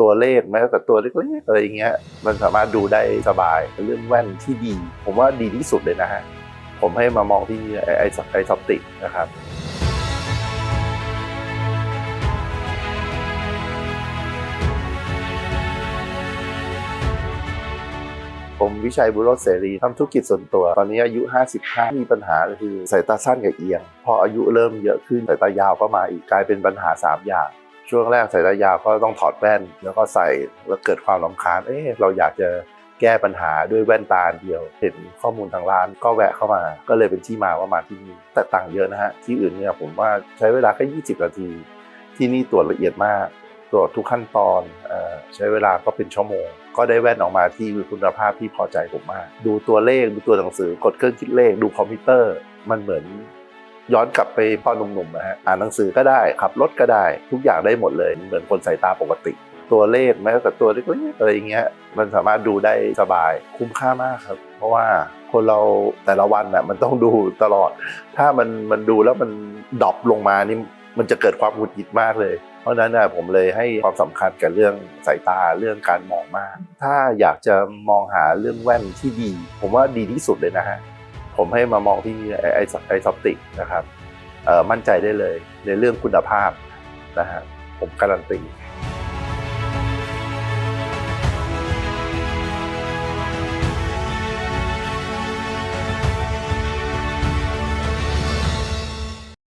ตัวเลขแม้แต่ตัวเล็กๆอะไรอย่างเงี้ยมันสามารถดูได้สบายเรื่องแว่นที่ดี ผมว่าดีที่สุดเลยนะฮะผมให้มามองที่ไอไอไอท็อปติกนะครับผมวิชัยบุรจน์เสรีทำธุรกิจส่วนตัว ตอนนี้อายุ 55 มีปัญหาคือสายตาสั้นกับเอียง พออายุเริ่มเยอะขึ้นสายตายาวก็มาอีกกลายเป็นปัญหา 3 อย่าง ช่วงแรกใสายตายาวก็ต้องถอดแว่น แล้วก็ใส่แล้วเกิดความรำคาญเอ๊ะเราอยากจะแก้ปัญหาด้วยแว่นตาเดียว เห็นข้อมูลทางร้านก็แวะเข้ามา ก็เลยเป็นที่มาว่ามาที่นี่แต่ต่างเยอะนะฮะ ที่อื่นเนี่ยผมว่าใช้เวลาแค่ 20 นาที ที่นี่ตรวจละเอียดมาก ตรวจทุกขั้นตอนอใช้เวลาก็เป็นชั่วโมง ก็ได้แว่นออกมาที่มีคุณภาพที่พอใจผมมาก ดูตัวเลขดูตัวหนังสือกดเครื่องคิดเลข ดูคอมพิวเตอร์ มันเหมือน ย้อนกลับไปตอนหนุ่มๆนะฮะอ่านหนังสือก็ได้ขับรถก็ได้ ทุกอย่างได้หมดเลย เหมือนคนสายตาปกติ ตัวเลขแม้แต่ตัวเล็กๆอะไรอย่างเงี้ยมันสามารถดูได้สบายคุ้มค่ามากครับ เพราะว่าคนเราแต่ละวันน่ะมันต้องดูตลอด ถ้ามันมันดูแล้วมันดรอปลงมานี่มันจะเกิดความหงุดหงิดมากเลย เพราะนั้นน่ะผมเลยให้ความสำคัญกับเรื่องสายตาเรื่องการมองมาก ถ้าอยากจะมองหาเรื่องแว่นที่ดี ผมว่าดีที่สุดเลยนะฮะ ผมให้มามองที่ไอไอไอท็อปติกนะครับมั่นใจได้เลยในเรื่องคุณภาพนะฮะผมการันตี